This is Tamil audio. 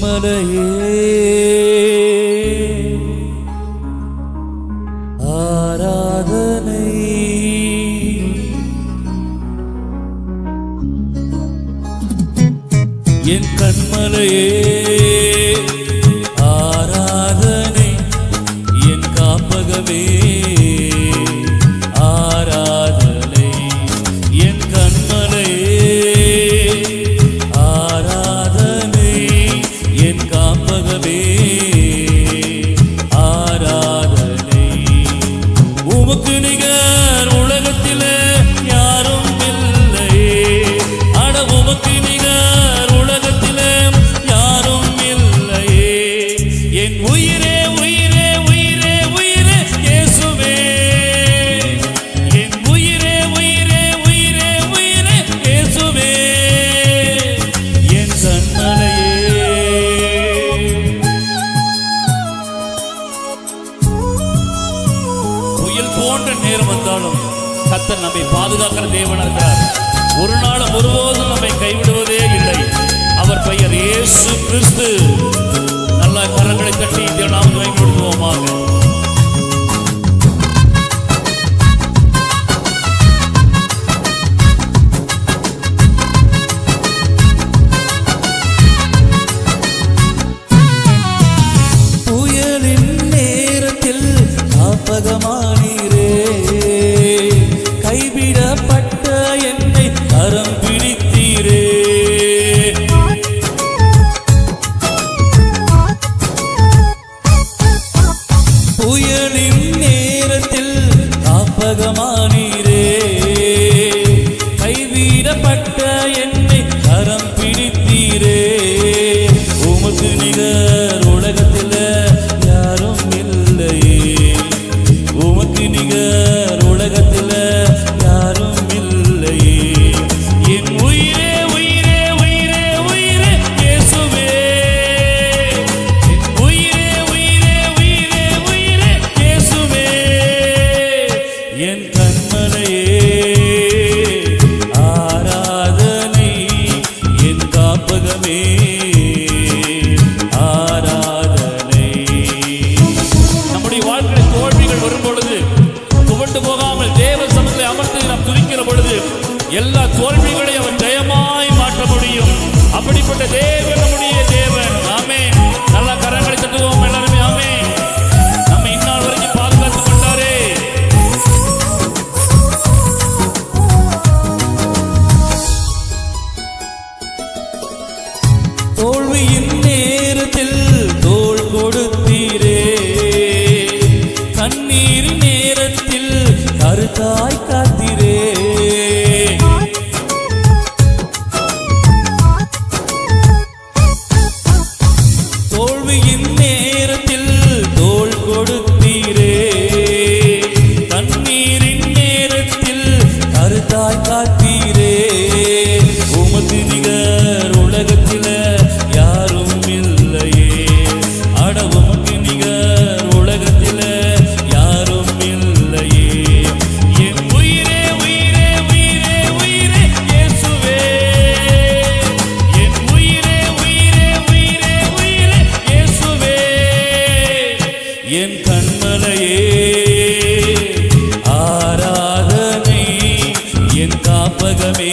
மலையே. ஆராதனை. என் கண்மலையே ஆராதனை. என் காப்பகவே துன்புற நேரம் வந்தாலும் கத்தர் நம்மை பாதுகாக்கிற தேவன் ஒரு நாள் ஒருபோதும் நம்மை கைவிடுவதே இல்லை. அவர் பெயர் இயேசு கிறிஸ்து. காக்க என்னை பிடித்தீரே. புயலின் நேரத்தில் காப்பகமானீர். நாமமே நம்முடைய வாழ்க்கையில் தோல்விகள் வரும் பொழுது துவண்டு போகாமல் தேவ சமத்தை நாம் துதிக்கிற பொழுது எல்லா தோல்விகளையும் அவன் ஜெயமாய் மாற்ற முடியும். அப்படிப்பட்ட தேவ நம்முடைய தேவ கண்ணீர் நேரத்தில் கருத்தாய் காத்திரே. ஞாபகமே